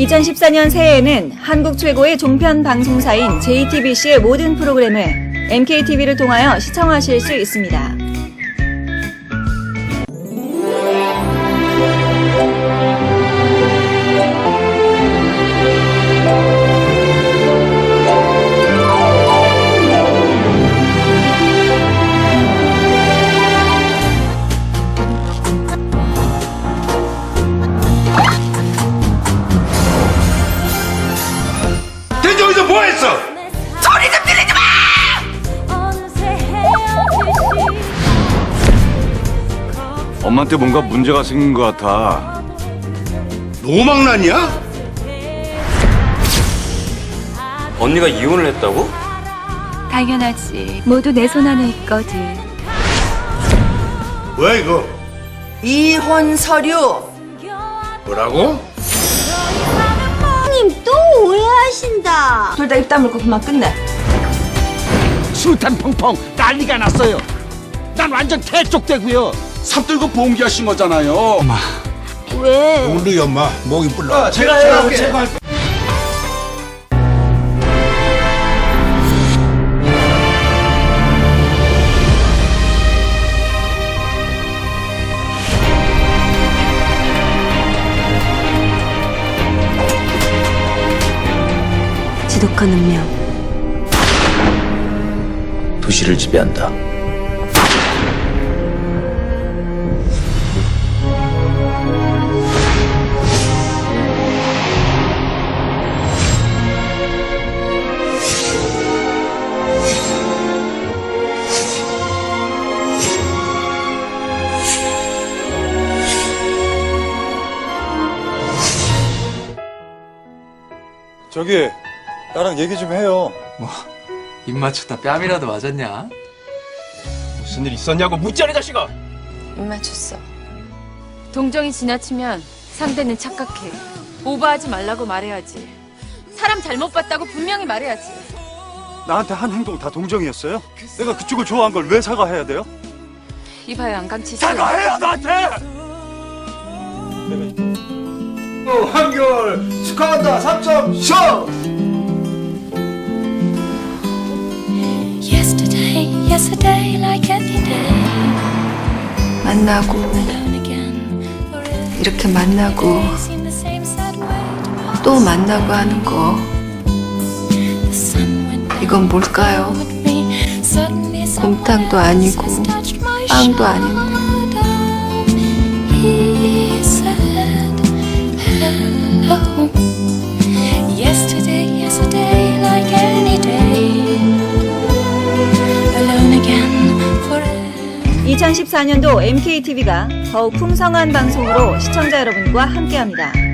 2014년 새해에는 한국 최고의 종편 방송사인 JTBC의 모든 프로그램을 MKTV를 통하여 시청하실 수 있습니다. 여기서 뭐 했어? 엄마한테 뭔가 문제가 생긴 것 같아. 노망났냐? 언니가 이혼을 했다고? 당연하지. 모두 내 손 안에 있거든. 뭐야 이거? 이혼 서류 뭐라고? 오해하신다. 둘 다 입 다물고 그만 끝내 수탄 펑펑 난리가 났어요. 난 완전 대쪽되고요. 삽 들고 봉기하신 거잖아요. 왜? 우리 엄마 목이 불러. 제가 해요. 제가 지독한 운명. 도시를 지배한다. 저기 나랑 얘기 좀 해요. 입 맞췄다 뺨이라도 맞았냐? 무슨 일 있었냐고 묻자네 자식아. 입 맞췄어. 동정이 지나치면 상대는 착각해. 오버하지 말라고 말해야지. 사람 잘못 봤다고 분명히 말해야지. 나한테 한 행동 다 동정이었어요? 내가 그쪽을 좋아한 걸 왜 사과해야 돼요? 이봐요 안강치 씨. 사과해요 나한테. 한결 축하한다 3점 쇼! 만나고. 이렇게 만나고. 또 만나고 하는 거 이건 뭘까요? 곰탕도 아니고 빵도 아닌데. 2014년도 MKTV가 더욱 풍성한 방송으로 시청자 여러분과 함께합니다.